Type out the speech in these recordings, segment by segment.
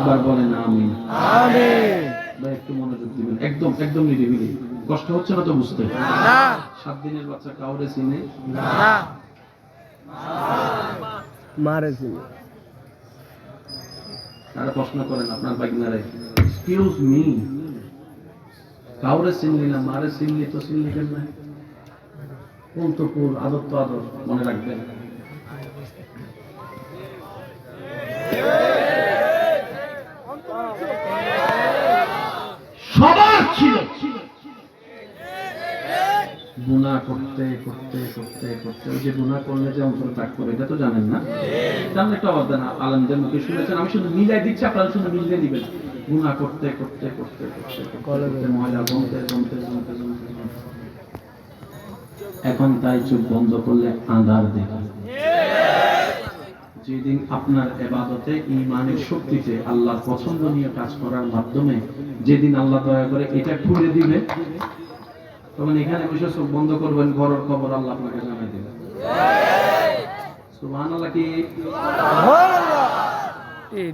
একবার বলেন আমি একটু মনোযোগ দিবেন। একদম একদম নিরিবিলি কষ্ট হচ্ছে না তো বুঝতে? না। সাত দিনের বাচ্চা কাউরে চিনে? না। মারেছি তারা প্রশ্ন করেন আপনার বাইকনারে এক্সকিউজ মি কাউরে চিনলি না মারে চিনলি তো চিনলি কেন? না কুল তো কুল আদর তো আদর মনে রাখবেন সবার ছিল গুণা করতে করতে করতে করতে ওই যে গুণা করলে যে অন্তর ত্যাগ করে এটা তো জানেন না? জানলে একটা অবদান না আলমদের মুখে শুনেছেন আমি শুধু মিলাই দিচ্ছি আপনারা শুধু মিলিয়ে দিবেন। গুণা করতে করতে করতে করতে ময়লা জমতে জমতে জমতে জমতে। এখন তাই চোখ বন্ধ করলে আঁধার দেখি যেদিন আপনার এবাদতে ইমানের শক্তিতে আল্লাহ পছন্দ নিয়ে কাজ করার মাধ্যমে যেদিন আল্লাহ দয়া করে এটা খুলে দিবে তখন এখানে বসে চোখ বন্ধ করবেন ঘরের খবর আল্লাহ আপনাকে জানাই দেবে সুবহানাল্লাহ কি?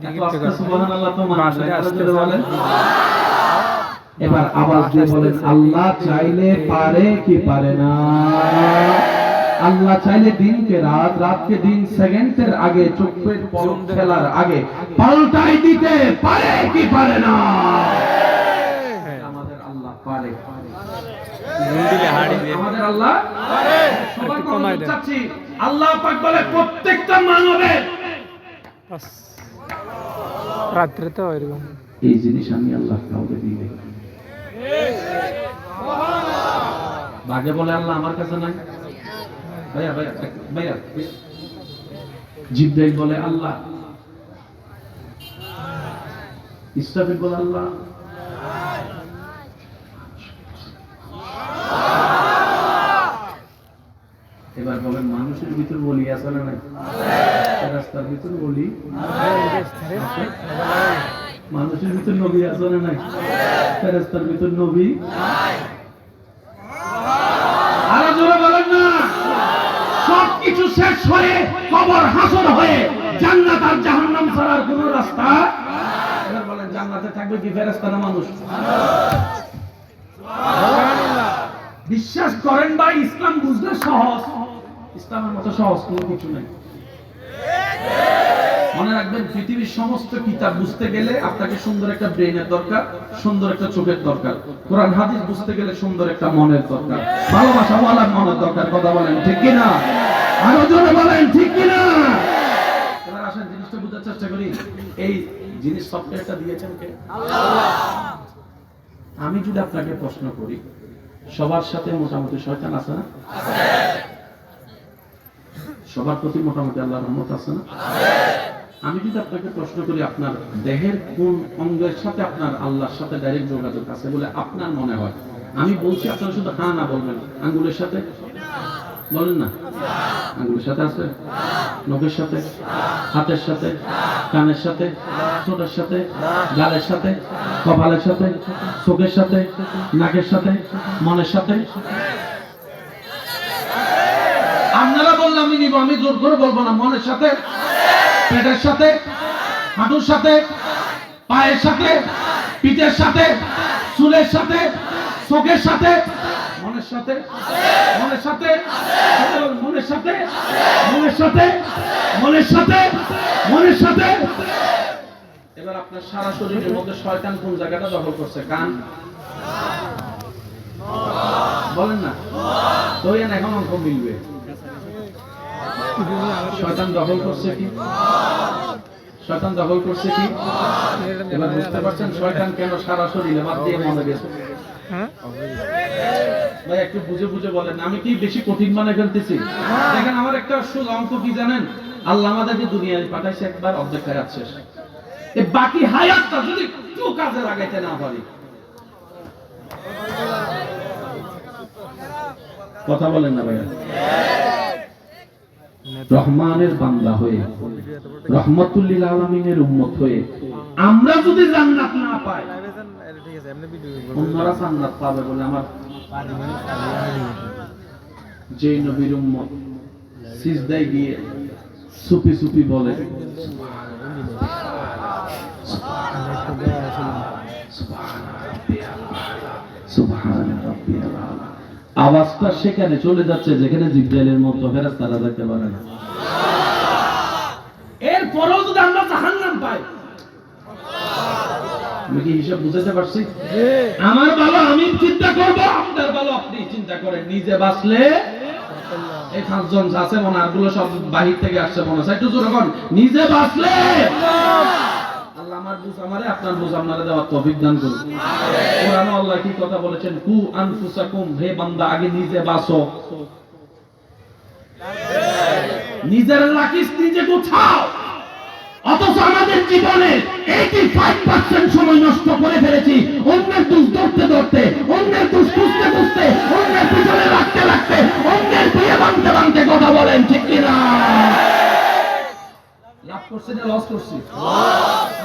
এত আস্তে সুবহানাল্লাহ তো মানা যায় না, জোরে বলেন। এবার আওয়াজ দিয়ে বলেন আল্লাহ চাইলে পারে কি পারে না? আল্লাহ চাইলে দিনকে রাত রাতকে দিন সেকেন্ডের আগে চোখের পলক ফেলার আগে পাল্টাই দিতে পারে কি পারে না? পারে আমাদের আল্লাহ? সবার কথা চাচ্ছি। আল্লাহ পাক বলে প্রত্যেকটা মানবের রাত্রে তো এরকম। এই জিনিস আমি আল্লাহ কাউকে দিই নাই। বাঘে বলে আল্লাহ আমার কাছে নাই। ভাইয়া ভাইয়া ভাইয়া। জিব্রাইল বলে আল্লাহ। ইসরাফিল বলে আল্লাহ। এবার বলেন মানুষের ভিতর বলি আছে না নাই? রাস্তার ভিতর বলি? মানুষের ভিতর নবী আছে না নাই? ফেরেস্তার ভিতর নবী? আরও জোরে বলেন না। সব কিছু শেষ হয়ে কবর হাসর হয়ে জান্নাত আর জাহান্নাম ছাড়ার কোন রাস্তা এবার বলেন জান্নাতে থাকবে কি না মানুষ? বিশ্বাস করেন বা ইসলাম বুঝলে সহজ। ইসলামের মতো সহজ কোনো কিছু নেই। মনে রাখবেন, পৃথিবীর সমস্ত কিতাব বুঝতে গেলে আপনাকে সুন্দর একটা ব্রেনের দরকার, সুন্দর একটা চোখের দরকার। কোরআন, হাদিস বুঝতে গেলে সুন্দর একটা মনের দরকার। ভালোবাসা ওয়ালার মনের দরকার, কথা বলেন, ঠিক কিনা? আরও জোরে বলেন, ঠিক কিনা? এবার আসেন, জিনিসটা বুঝার চেষ্টা করি। এই জিনিস সফটওয়্যারটা দিয়েছেন কে? আমি যদি আপনাকে প্রশ্ন করি, সবার সাথে মোটামুটি শয়তান আছে না? সবার প্রতি মোটামুটি আল্লাহর রহমত আছে না? আমি যদি আপনাকে প্রশ্ন করি আপনার দেহের কোন অঙ্গের সাথে আপনার আল্লাহর সাথে ডাইরেক্ট যোগাযোগ আছে বলে আপনার মনে হয়? আমি বলছি আপনারা শুধু হ্যাঁ না বলবেন। আঙ্গুলের সাথে? বলেন না। আঙ্গুলের সাথে আছে? নখের সাথে? হাতের সাথে? কানের সাথে? ঠোঁটের সাথে? গালের সাথে? কপালের সাথে? চোখের সাথে? নাকের সাথে? মনের সাথে আপনারা বললে আমি নিব, আমি জোর করে বলব না। মনের সাথে, পেটের সাথে, হাঁটুর সাথে, পায়ের সাথে, পিঠের সাথে, চুলের সাথে, চোখের সাথে, মনের সাথে মনের সাথে মনের সাথে মনের সাথে মনের সাথে মনের সাথে। এবার আপনার সারা কোন জায়গাটা করছে? কান? বলেন না। তো এখন অঙ্ক মিলবে। শয়তান দখল করছে কি? শয়তান দখল করছে কি? এবার বুঝতে পারছেন শয়তান কেন সারা শরীরে বাদ দিয়ে মনে গেছে? হ্যাঁ? ভাই একটু বুঝে বুঝে বলেন আমি কি বেশি কঠিন মানে ফেলতেছি? দেখেন আমার একটা সুদ অঙ্ক কি জানেন? আল্লাহ আমাদেরকে দুনিয়ায় পাঠাইছে একবার অর্ধেক হায়াত শেষ। বাকি হায়াতটা যদি একটু কাজে লাগাইতে না পারি। কথা বলেন না ভাইয়া। রহমানের বান্দা হয়ে রহমতুল্লিল আলমিনের উম্মত হয়ে আমরা যদি জান্নাত না পাই অন্যরা জান্নাত পাবে বলে আমার যে নবীর উম্মত সিজদায় গিয়ে সুপি সুপি বলে সুবহান রাব্বিয়াল আ'লা আওয়াজটা সেখানে চলে যাচ্ছে যেখানে জিব্রাইলের মতো ফেরেশতারা যেতে পারে না। এরপরেও যদি আমরা জাহান্নাম পাই আমি কি হিসাব বুঝাতে পারছি? আমার ভালো আমি চিন্তা করব আপনার ভালো আপনি চিন্তা করেন নিজে বাঁচলে এই পাঁচজন আছে মনে আরগুলো সব বাহির থেকে আসছে মনে হয়। একটু জোরে নিজে বাঁচলে বুঝ আমাদের জীবনে সময় নষ্ট করে ফেলেছি। অন্যের দোষ ধরতে ধরতে, অন্যের দোষ খুঁজতে খুঁজতে, অন্যের পিছনে লাগতে লাগতে অন্যের বিয়ে ভাঙতে ভাঙতে কথা বলেন, ঠিক কিনা? লাভ করছি না লস করছি?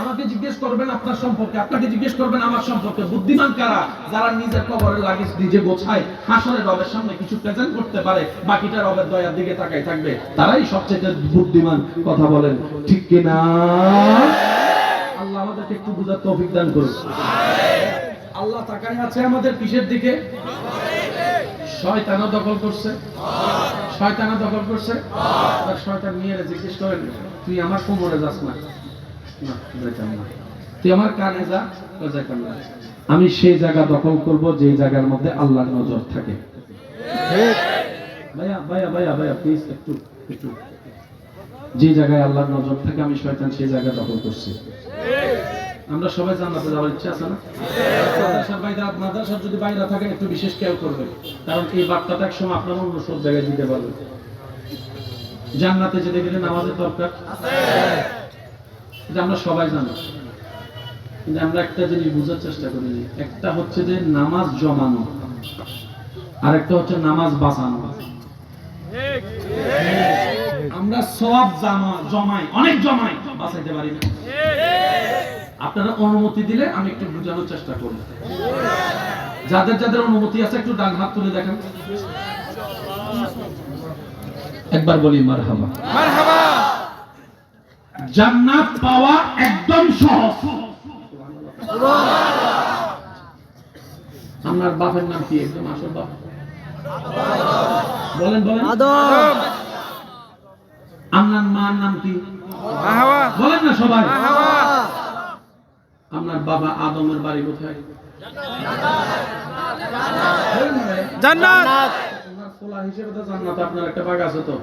আমাকে জিজ্ঞেস করবেন আপনার সম্পর্কে, আপনাকে জিজ্ঞেস করবেন আমার সম্পর্কে। বুদ্ধিমান কারা? যারা নিজের কবরের লাগিস নিজে গোছায়, হাসরের রবের সামনে কিছু প্রেজেন্ট করতে পারে, বাকিটা রবের দয়ার দিকে তাকাই থাকবে। তারাই সবচেয়ে বুদ্ধিমান, কথা বলেন। ঠিক কিনা আল্লাহ আমাদেরকে একটু বুঝার তৌফিক দান করুন। আল্লাহ তাকাই আছে আমাদের পিছের দিকে। শয়তানও দখল করছে। শয়তানও দখল করছে। আর শয়তান নিয়ে জিজ্ঞেস করেন তুই আমার কোমরে যাস না? না, যাইতাম না। তুই আমার কানে যা যাইতাম না। আমি সেই জায়গা দখল করব যে জায়গার মধ্যে আল্লাহর নজর থাকে। ভাইয়া ভাইয়া ভাইয়া ভাইয়া প্লিজ একটু একটু। যে জায়গায় আল্লাহর নজর থাকে আমি শয়তান সেই জায়গা দখল করছি। আমরা সবাই জান্নাতে যাওয়ার ইচ্ছা আছে না? মাদ্রাসার যদি বাইরে থাকে, একটু বিশেষ কেউ করবে কারণ এই বার্তাটা এক সময় আপনার অন্য সব জায়গায় দিতে পারবে। জান্নাতে যেতে গেলে নামাজের দরকার? আমরা সবাই জানি। কিন্তু আমরা একটা জিনিস বোঝার চেষ্টা করি একটা হচ্ছে যে নামাজ জমানো আর একটা হচ্ছে নামাজ বাঁচানো। আমরা সব জামা জমাই, অনেক জমাই, বাঁচাইতে পারি না। আপনারা অনুমতি দিলে আমি একটু বোঝানোর চেষ্টা করব। যাদের যাদের অনুমতি আছে একটু ডান হাত তুলে দেখেন। একবার বলি মারহাবা। জান্নাত পাওয়া একদম সহজ। আপনার বাপের নাম কি? একদম আসল বাপ। বলেন বলেন। আদম। আপনার মার নাম কি? বলেন না সবাই। আপনার বাবা আদমের বাড়ি কোথায়। জান্নাত। হিসেবে তো জান্নাত আপনার একটা ভাগ আছে তো?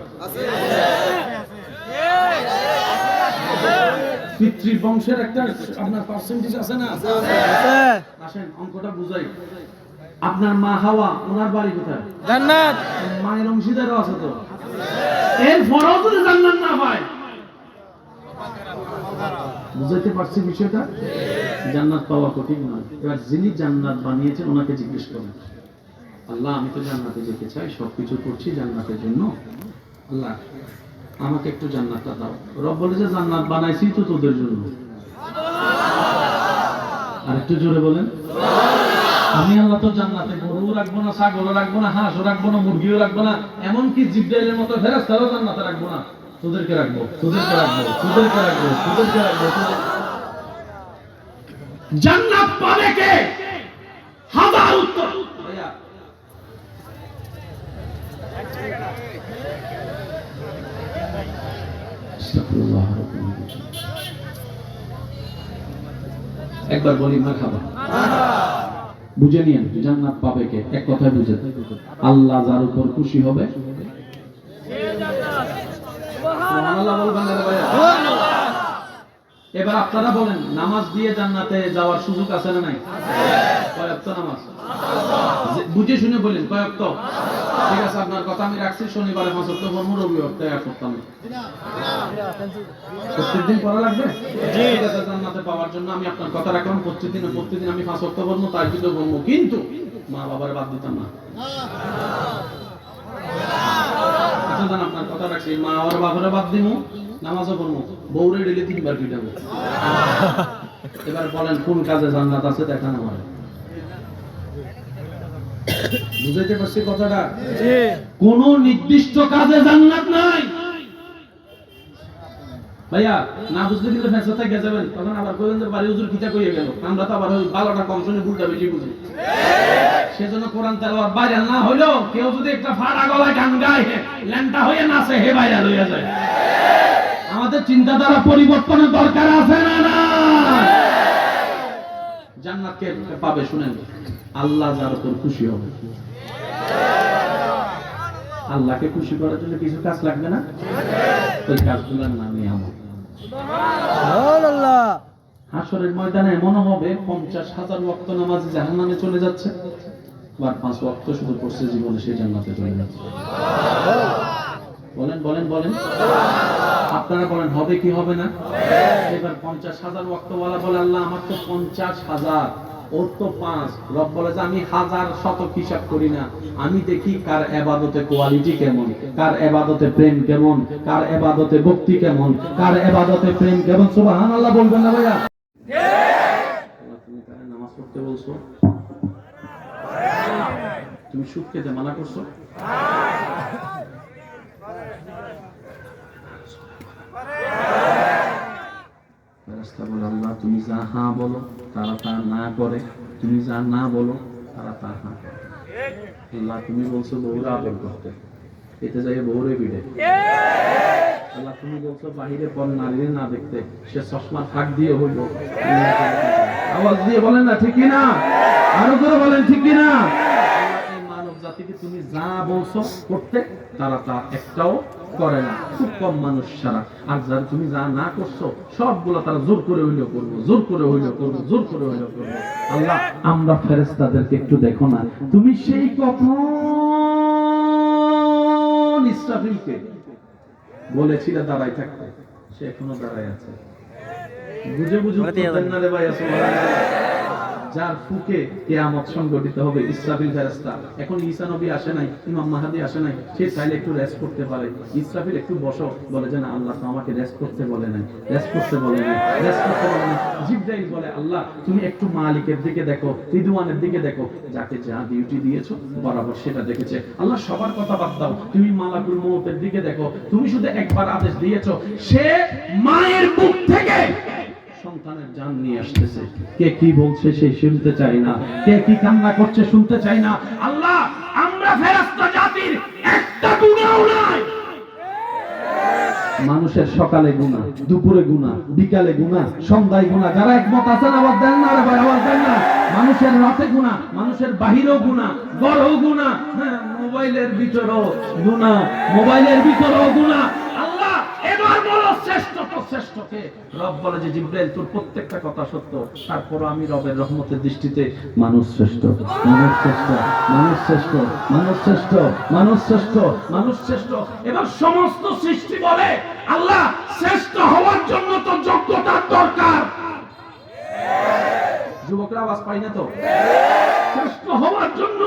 পিতৃ বংশের একটা আপনার পার্সেন্টেজ আছে না? আসেন অঙ্কটা বুঝাই। আপনার মা হাওয়া ওনার বাড়ি কোথায়? জান্নাত। মায়ের অংশীদারও আছে তো? এর পরেও যদি জান্নাত না পায় বুঝাইতে পারছি বিষয়টা? জান্নাত পাওয়া কঠিন নয়। এবার যিনি জান্নাত বানিয়েছেন, ওনাকে জিজ্ঞেস করেন। আল্লাহ, আমি তো জান্নাতে যেতে চাই সব কিছু করছি জান্নাতের জন্য। আল্লাহ, আমাকে একটু জান্নাতটা দাও। রব বলে যে, জান্নাত বানাইছি তো তোদের জন্য। আর একটু জোরে বলেন। আমি আল্লাহ তো জান্নাতে গরু রাখব না, ছাগলও রাখব না, হাঁসও রাখব না, মুরগিও রাখব না, এমনকি জিব্রাইলের মতো ফেরেশতারও জান্নাতে রাখব না। তোদেরকে রাখব তোদেরকে রাখব তোদেরকে রাখব তোদেরকে রাখব জান্নাত পাবে কে? হাজার উত্তর। একবার বলি মা খাবা। বুঝে নিয়েন জান্নাত পাবে কে? এক কথায় বুঝে। আল্লাহ যার উপর খুশি হবে সুবহানাল্লাহ বলবেন না এবার আপনারা বলেন নামাজ দিয়ে জান্নাতে যাওয়ার সুযোগ আছে না নাই? কয়েক নামাজ। বুঝে শুনে বলেন কয়েক ঠিক আছে আপনার কথা আমি রাখছি শনিবারে পাঁচ সপ্তাহ কর্ম রবিবার তো এক আমি প্রত্যেকদিন পড়া লাগবে? ঠিক আছে জান্নাতে পাওয়ার জন্য আমি আপনার কথা রাখলাম প্রত্যেকদিন প্রত্যেকদিন আমি পাঁচ সপ্তাহ করব তার কিন্তু করব কিন্তু মা বাবার বাদ দিতাম না। আচ্ছা আপনার কথা রাখছি। মা আর বাবারা বাদ দিমু নামাজও বউরে ডেলে তিনবার পিটাবো। এবার বলেন কোন কাজে জান্নাত আছে দেখান আমার। বুঝাইতে পারছি কথাটা? কোন নির্দিষ্ট কাজে জান্নাত নাই। ভাইয়া, না থেকে যাবেন। তখন আবার বাড়ি হুজুর কইয়ে গেল। আমরা তো আবার ওই বারোটা কম শুনে ভুলটা বেশি বুঝি। সেজন্য কোরআন ভাইরাল না কেউ যদি একটা ফাড়া গলায় গান গায়, ল্যাংটা হয়ে নাচে, হে হইয়া যায়। আমাদের চিন্তাধারা পরিবর্তনের দরকার আছে না না জান্নাত কে পাবে শুনেন? আল্লাহ যার উপর খুশি হবে। আল্লাহকে খুশি করার জন্য কিছু কাজ লাগবে না? ওই কাজগুলোর নামই আমল। আল্লাহ হাসরের ময়দানে এমন হবে পঞ্চাশ হাজার ওয়াক্ত নামাজ জাহান নামে চলে যাচ্ছে। আবার পাঁচ ওয়াক্ত শুধু পড়ছে জীবনে সেই জান্নাতে চলে যাচ্ছে। বলেন বলেন বলেন। আপনারা বলেন হবে কি হবে না? এবার পঞ্চাশ হাজার ওয়াক্তওয়ালা বলে আল্লাহ আমার তো পঞ্চাশ হাজার ওর তো পাঁচ। রব বলে যে, আমি হাজার হিসাব করি না। আমি দেখি কার এবাদতে কোয়ালিটি কেমন, কার এবাদতে প্রেম কেমন, কার এবাদতে ভক্তি কেমন, কার এবাদতে প্রেম কেমন। সুবহানাল্লাহ বলবেন না ভাইয়া। তুমি নামাজ পড়তে বলছো? তুমি সুখ খেতে মানা করছ ফেরেশতা বলে আল্লাহ তুমি যা হ্যাঁ বলো, তারা তা না করে। তুমি যা না বলো, তারা তা হ্যাঁ করে। আল্লাহ, তুমি বলছো বউরা আদর করতে। এতে যাই বউরে বিড়ে আল্লাহ, তুমি বলছো বাহিরে পর নারীরে না দেখতে, সে চশমা ফাঁক দিয়ে হইল আওয়াজ দিয়ে বলেন না, ঠিক না আরও করে বলেন, ঠিক না মানব জাতিকে তুমি যা বলছো করতে, তারা তা একটাও করে না। খুব কম মানুষ ছাড়া আর যারা তুমি যা না করছ, সবগুলো তারা জোর করে হইলেও করব, জোর করে হইলেও করব, জোর করে হইলেও করব। আল্লাহ, আমরা ফেরেস্তাদেরকে একটু দেখো না। তুমি সেই কখন ইসরাফিলকে বলেছিলে দাঁড়াই থাকতে? সে এখনও দাঁড়াই আছে। বুঝে বুঝে ভাই সুবহানাল্লাহ। যার ফুকে কিয়ামত সংগঠিত হবে, ইসরাফিল ফেরেশতা। এখন ঈসা নবী আসে নাই, ইমাম মাহাদি আসে নাই, সে চাইলে একটু রেস্ট করতে পারে। ইসরাফিল একটু বসো, বলে যে, না, আল্লাহ তো আমাকে রেস্ট করতে বলে নাই রেস্ট করতে বলে নাই রেস্ট করতে বলে নাই। জিব্রাইল বলে, আল্লাহ, তুমি একটু মালিকের দিকে দেখো, রিদওয়ানের দিকে দেখো, যাকে যা ডিউটি দিয়েছ, বরাবর সেটা দেখেছে। আল্লাহ, সবার কথা বাদ দাও, তুমি মালাকুল মৌতের দিকে দেখো, তুমি শুধু একবার আদেশ দিয়েছ, সে মায়ের বুক থেকে সন্তানের নিয়ে আসতেছে। কে কি বলছে সে শুনতে চাই না। কে কি কান্না করছে শুনতে চাই না। আল্লাহ আমরা জাতির একটা গুনাহও নাই। মানুষের সকালে গুণা দুপুরে গুণা বিকালে গুণা সন্ধ্যায় গুণা যারা একমত আছেন আবার দেন না ভাই আবার দেন না। মানুষের রাতে গুণা মানুষের বাহিরেও গুণা গড়ও গুণা হ্যাঁ, মোবাইলের ভিতরেও গুণা মোবাইলের ভিতরেও গুণা আল্লাহ এবার বলো শ্রেষ্ঠ শ্রেষ্ঠকে রব বলে যে, জিব্রাইল, তোর প্রত্যেকটা কথা সত্য। তারপর আমি রবের রহমতের দৃষ্টিতে মানুষ শ্রেষ্ঠ মানুষ শ্রেষ্ঠ মানুষ শ্রেষ্ঠ মানুষ শ্রেষ্ঠ মানুষ শ্রেষ্ঠ মানুষ শ্রেষ্ঠ। এবার সমস্ত সৃষ্টি বলে, আল্লাহ শ্রেষ্ঠ হওয়ার জন্য তো যোগ্যতার দরকার। যুবকরা আওয়াজ পাই না তো? শ্রেষ্ঠ হওয়ার জন্য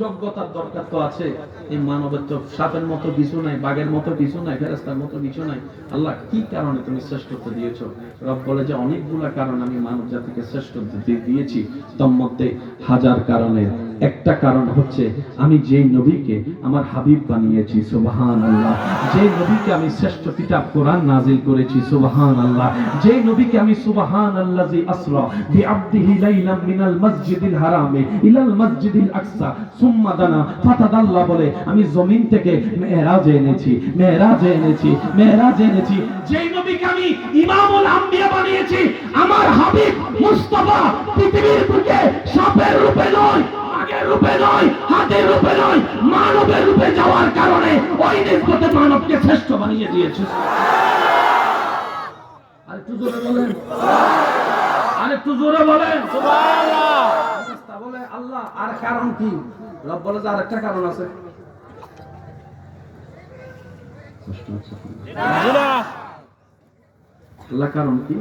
যোগ্যতার দরকার তো আছে। এই মানবের তো সাপের মতো কিছু নাই, বাঘের মতো কিছু নাই ফেরাস্তার মতো কিছু নাই। আল্লাহ কি কারণে তুমি শ্রেষ্ঠত্ব দিয়েছ? রব বলে যে অনেকগুলা কারণ আমি মানব জাতিকে শ্রেষ্ঠত্ব দিয়ে দিয়েছি। তোর মধ্যে হাজার কারণের একটা কারণ হচ্ছে আমি যেই নবীকে আমার হাবিব বানিয়েছি সুবহান আল্লাহ যেই নবীকে আমি শ্রেষ্ঠ কিতাব কোরআন নাজিল করেছি সুবহান আল্লাহ যেই নবীকে আমি সুবহান আল্লাজি আসরা বি আবদিহি লাইলাম মিনাল মসজিদিল হারামে ইলাল মসজিদিল আকসা সুম্মা দানা ফাতাদাল্লাহ বলে, আমি জমিন থেকে মেরাজে এনেছি মেরাজে এনেছি মেরাজে এনেছি। যেই নবীকে আমি ইমামুল আম্বিয়া বানিয়েছি, আমার হাবিব মুস্তাফা পৃথিবীর বুকে সাপের রূপে নয় বাঘের রূপে নয় হাতের রূপে নয় মানবের রূপে যাওয়ার কারণে ওই নিষ্পতে মানবকে শ্রেষ্ঠ বানিয়ে দিয়েছে। আরেকটু জোরে বলেন। আরেকটু জোরে বলেন। বলে আল্লাহ আর কারণ কি? রব বলে যে আরেকটা কারণ আছে। আল্লাহ কারণ কি?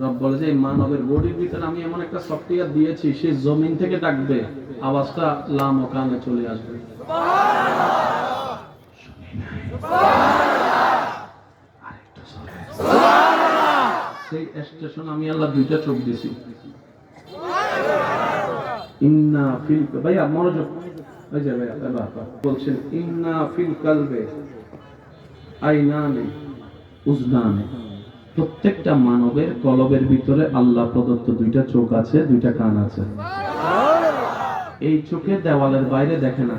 রব বলে যে মানবের বডির ভিতরে আমি এমন একটা সফটওয়্যার দিয়েছি, সে জমিন থেকে ডাকবে, আওয়াজটা লাম ও কানে চলে আসবে। সেই স্টেশন আমি আল্লাহ দুইটা চোখ দিছি ইন্না ফিল ভাইয়া, মনোযোগ। ওই যে ভাইয়া বলছেন, ইন্না ফিল কালবে আইনানে, উজনানে। প্রত্যেকটা মানবের কলবের ভিতরে আল্লাহ প্রদত্ত দুইটা চোখ আছে, দুইটা কান আছে। এই চোখে দেওয়ালের বাইরে দেখে না,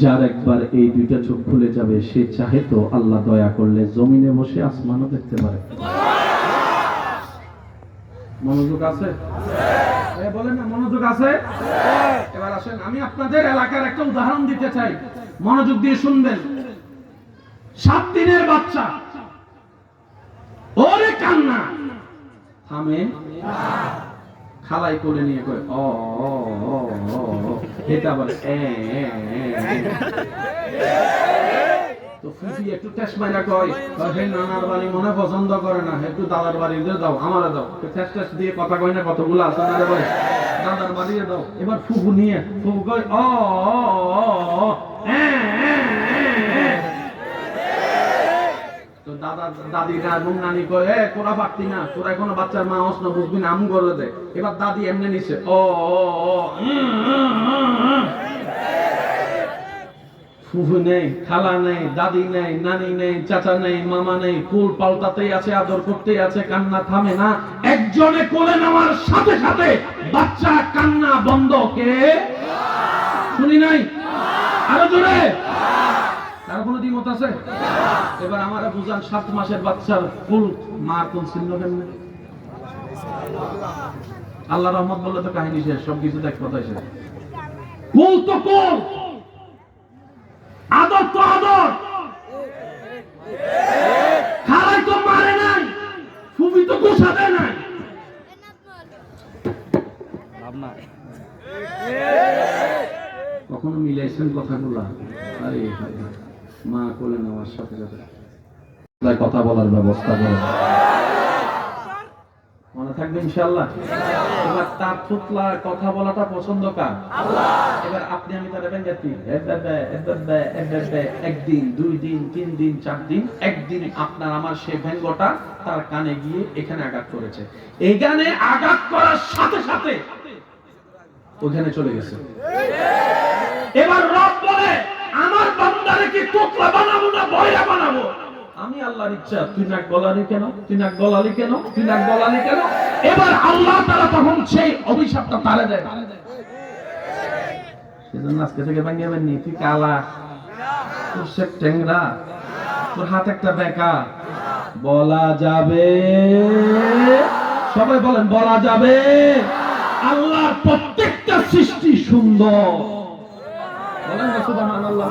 যার একবার এই দুইটা চোখ খুলে যাবে, সে চাহে তো আল্লাহ দয়া করলে জমিনে বসে আসমানও দেখতে পারে। মনোযোগ আছে? বলেন না, মনোযোগ আছে? এবার আসেন, আমি আপনাদের এলাকার একটা উদাহরণ দিতে চাই। মনোযোগ দিয়ে শুনবেন। সাত দিনের বাচ্চা। ওরে কান্না। থামে। খালাই কোলে নিয়ে কয়, ও। এটা এ। তো একটু কয় হে বাড়ি মনে পছন্দ করে না। একটু দাদার বাড়ি দাও, আমারে দাও। দিয়ে কথা না দাদার দাও। এবার ফুফু নিয়ে, ফুফু কয় ও। দাদি নেই নানি নেই, চাচা নেই, মামা নেই কুল পাল্টাতেই আছে, আদর করতেই আছে, কান্না থামে না। একজনে কোলে নেওয়ার সাথে সাথে বাচ্চা কান্না বন্ধ কে? শুনি নাই? আরও জোরে? কারও কোনো দ্বিমত আছে? এবার আমার বুঝান সাত মাসের বাচ্চার ফুল মার কোন চিহ্ন কেমনে আল্লাহ রহমত বললে তো কাহিনী শেষ সবকিছু দেখ কথা শেষ। কুল তো কুল আদর তো আদর। খালাই তো মারে নাই ফুবি তো গোসা দেয় নাই। কখনো মিলাইছেন কথাগুলা? আরে। মা কোলে নেওয়ার সাথে সাথে। কথা বলার ব্যবস্থা করে। মনে থাকবে ইনশাল্লাহ এবার তার কথা বলাটা পছন্দ কার? এবার আপনি, আমি তার একদিন, দুই দিন, তিন দিন, চার দিন, একদিন আপনার আমার সে ব্যঙ্গটা তার কানে গিয়ে এখানে আঘাত করেছে। এই গানে আঘাত করার সাথে সাথে ওখানে চলে গেছে। এবার রব বলে আমার বান্দারে কি তোতলা বানাবো না বয়রা বানাবো। আমি আল্লাহর ইচ্ছা, তুই নাক গলালি কেন? তুই নাক গলালি কেন? তুই নাক গলালি কেন? এবার আল্লাহ তারা তখন সেই অভিশাপটা তারে দেয়। সেজন্য আজকে থেকে ভাঙিয়ে নি তুই কালা, তোর সে টেংরা তোর হাত একটা বেকা। বলা যাবে, সবাই বলেন, বলা যাবে, আল্লাহর প্রত্যেকটা সৃষ্টি সুন্দর। বলেন না, সুবহানাল্লাহ।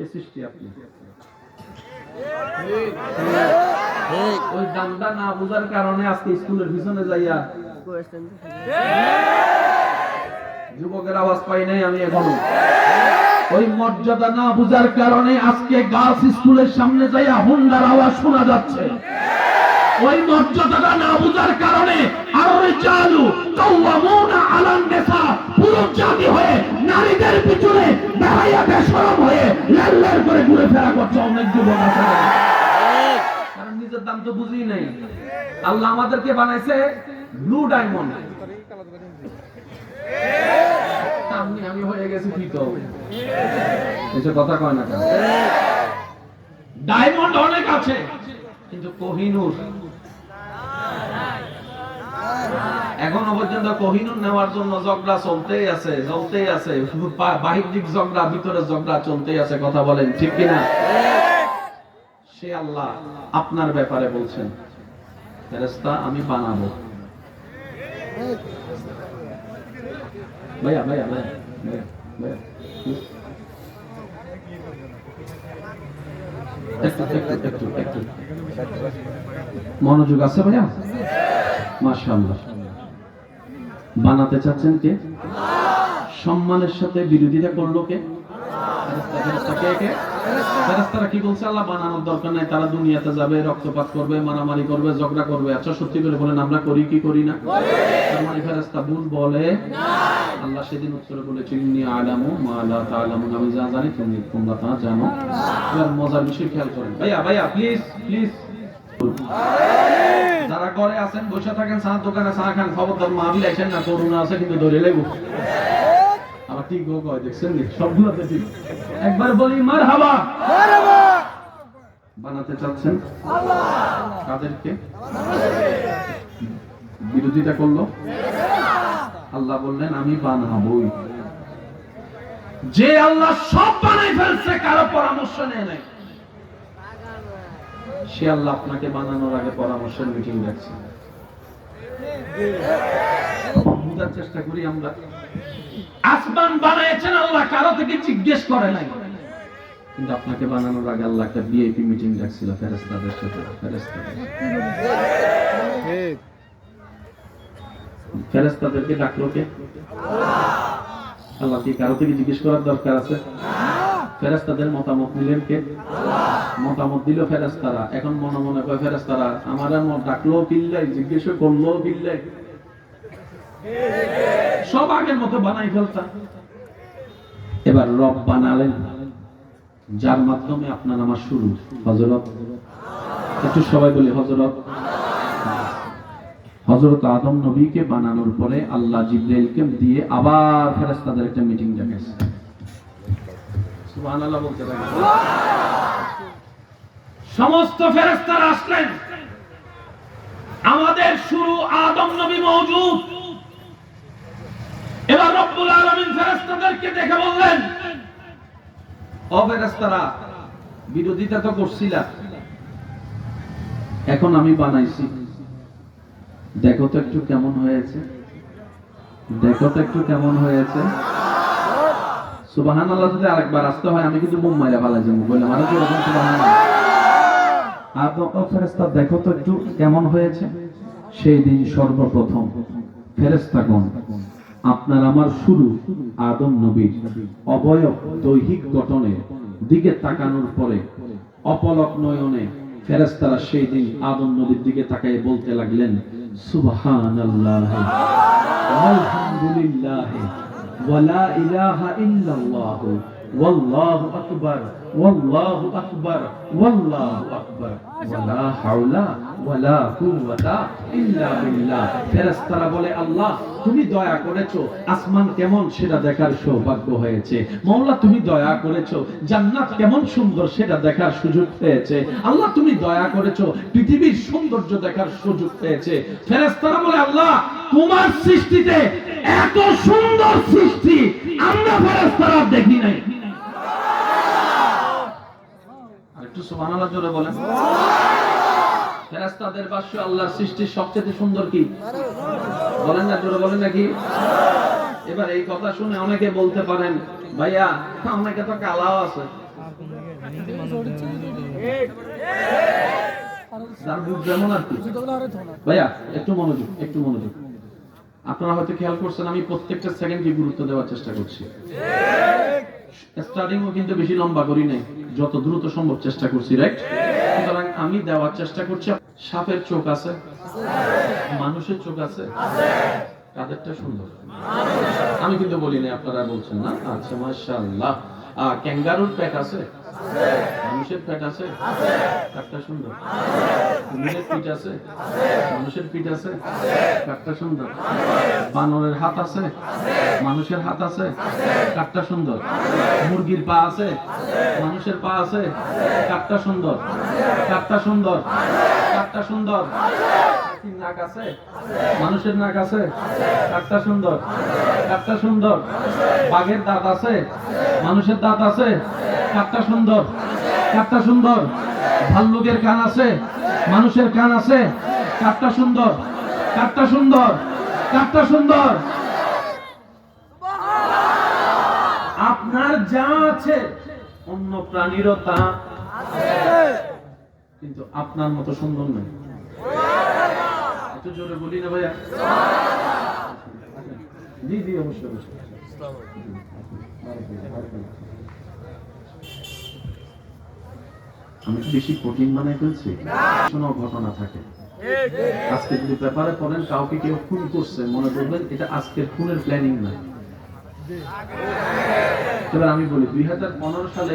সে সৃষ্টি আপনি ওই না বোঝার কারণে আজকে স্কুলের পিছনে যাইয়া যুবকের আওয়াজ পাই নাই আমি এখনও। ওই মর্যাদা না বোঝার কারণে আজকে গার্লস স্কুলের সামনে যাইয়া হুন্ডার আওয়াজ শোনা যাচ্ছে। ওই মর্যাদাটা না বুঝার কারণে আর ওই চালু আলান নেসা পুরো জাতি হয়ে বেশরম হয়ে লেল করে ঘুরে ফেরা করছে অনেক যুবক আছে। কারণ নিজের দাম তো বুঝি নাই। আল্লাহ আমাদেরকে বানাইছে ব্লু ডায়মন্ড আমি আমি হয়ে গেছি ফিত এসে কথা কয় না ডায়মন্ড অনেক আছে কিন্তু কোহিনুর এখনও পর্যন্ত কোহিনুর নেওয়ার জন্য ঝগড়া চলতেই আছে চলতেই আছে। শুধু বা- ঝগড়া, ভিতরে ঝগড়া চলতেই আছে, কথা বলেন, ঠিক কিনা? সে আল্লাহ আপনার ব্যাপারে বলছেন। ফেরেশতা, আমি বানাবো। ভাইয়া ভাইয়া ভাইয়া মনোযোগ আছে ভাইয়া? মাশাআল্লাহ। বানাতে চাচ্ছেন কে? সম্মানের সাথে বিরোধিতা করল কে? ফেরেশতা কে বলছে? আল্লাহ বানানোর দরকার নাই, তারা দুনিয়াতে যাবে, রক্তপাত করবে, মারামারি করবে, ঝগড়া করবে। আচ্ছা সত্যি করে বলেন, আমরা করি কি করি না? তার মানে ভুল বলে। আল্লাহ সেদিন উত্তরে বলেছে, ইন্নী আলামু মা লা আমি যা জানি, তুমি তোমরা তা জানো। মজার বিষয় খেয়াল করেন। ভাইয়া ভাইয়া প্লিজ প্লিজ যারা ঘরে আছেন বসে থাকেন চা দোকানে চা খান খবরদার মাহবিল আইসেন না করুণা আছে কিন্তু ধরে লেবু। আমার ঠিক গো কয় দেখছেন নি? সবগুলোতে ঠিক একবার বলি মার হাবা বানাতে চাচ্ছেন? কাদেরকে? বিরোধিতা করল? আল্লাহ বললেন আমি বানাবই। যে আল্লাহ সব বানাই ফেলছে কারও পরামর্শ নেয় নাই। সে আল্লাহ আপনাকে বানানোর আগে পরামর্শের মিটিং রাখছে বুঝার চেষ্টা করি আমরা। আসমান বানাইছেন, আল্লাহ কারও থেকে জিজ্ঞেস করে নাই। কিন্তু আপনাকে বানানোর আগে আল্লাহ একটা বিআইপি মিটিং রাখছিল ফেরেস্তাদের সাথে ফেরেস্তাদের ফেরেস্তাদেরকে ডাকলো কে? আল্লাহ কি কারও থেকে জিজ্ঞেস করার দরকার আছে? ফেরেস্তাদের মতামত নিলেন কে? মতামত দিল ফেরেস্তারা এখন মনে মনে কয় ফেরেস্তারা আমার ডাকলো কিল্লাই জিজ্ঞেস করল কিল্লাই সব আগের মতো বানাই ফেলতাম। এবার রব বানালেন। যার মাধ্যমে আপনার আমার শুরু। হজরত একটু সবাই বলি হজরত হজরত আদম নবীকে বানানোর পরে আল্লাহ জিব্রাইলকে দিয়ে আবার ফেরেশতাদের একটা মিটিং ডেকেছে। সমস্ত ফেরেশতারা আসলেন। আমাদের শুরু আদম নবী মওজুদ। এবার রব্বুল আলামিন ফেরেশতাদেরকে দেখে বললেন, ও বিরোধিতা তো করছিলা এখন আমি বানাইছি। দেখো তো একটু কেমন হয়েছে। দেখো তো একটু কেমন হয়েছে। যদি আরেকবার আসতে হয়, আমি কিন্তু মাইরা যাব। আরও সুবাহান আর ফেরেস্তা দেখো তো একটু কেমন হয়েছে? সেই দিন সর্বপ্রথম ফেরেস্তাগণ আপনার আমার শুরু আদম নবীর অবয়ব দৈহিক গঠনের দিকে তাকানোর পরে অপলক নয়নে ফেরেস্তারা সেই দিন আদম নবীর দিকে তাকাই বলতে লাগলেন, সুবহানাল্লাহ, আলহামদুলিল্লাহ। আল্লাহ, তুমি দয়া করেছ, আসমান কেমন সেটা দেখার সৌভাগ্য হয়েছে। তুমি দয়া করেছ কেমন সুন্দর সেটা দেখার সুযোগ পেয়েছে। আল্লাহ, তুমি দয়া করেছ, পৃথিবীর সৌন্দর্য দেখার সুযোগ পেয়েছে। ফেরেস্তারা বলে, আল্লাহ তোমার সৃষ্টিতে এত সুন্দর সৃষ্টি আমরা ফেরেশতারা দেখি নাই। আরেকটু সুবহানাল্লাহ জোরে বলেন। ফেরেশতাদের ভাষ্য আল্লাহর সৃষ্টির সবচেয়ে সুন্দর কি? বলেন না, জোরে বলেন নাকি? এবার এই কথা শুনে অনেকে বলতে পারেন, ভাইয়া অনেকে তো কালাও আছে? ভাইয়া, একটু মনোযোগ একটু মনোযোগ। আপনারা হয়তো খেয়াল করছেন, আমি প্রত্যেকটা সেকেন্ডকে গুরুত্ব দেওয়ার চেষ্টা করছি। স্টার্টিংও কিন্তু বেশি লম্বা করি নাই, যত দ্রুত সম্ভব চেষ্টা করছি রাইট সুতরাং আমি দেওয়ার চেষ্টা করছি, সাপের চোখ আছে, মানুষের চোখ আছে, কাদেরটা সুন্দর? আমি কিন্তু বলি নাই, আপনারা বলছেন না? আচ্ছা মাশাআল্লাহ। ক্যাঙ্গারুর পেট আছে? মানুষের পেট আছে? কাঠটা সুন্দর। কুমিরের পিঠ আছে? মানুষের পিঠ আছে? কাঠটা সুন্দর। বানরের হাত আছে? মানুষের হাত আছে? কাঠটা সুন্দর। মুরগির পা আছে? মানুষের পা আছে? কাঠটা সুন্দর। কাঠটা সুন্দর। কাঠটা সুন্দর। হাতির নাক আছে? মানুষের নাক আছে? কাঠটা সুন্দর। কাঠটা সুন্দর। বাঘের দাঁত আছে? মানুষের দাঁত আছে? কাঠটা সুন্দর। কাঠটা সুন্দর। ভাল্লুকের কান আছে? মানুষের কান আছে? কাঠটা সুন্দর। কাঠটা সুন্দর। কাঠটা সুন্দর। আপনার যা আছে, অন্য প্রাণীরও তা কিন্তু আপনার মতো সুন্দর নয়। জোরে বলি না ভাইয়া? জি জি, অবশ্যই আমি কি বেশি কঠিন বানাই ফেলছি। কোনো ঘটনা থাকে। আজকে যদি পেপারে পড়েন কাউকে কেউ খুন করছে, মনে করবেন এটা আজকের খুনের প্ল্যানিং না। এবার আমি বলি, দুই হাজার পনেরো সালে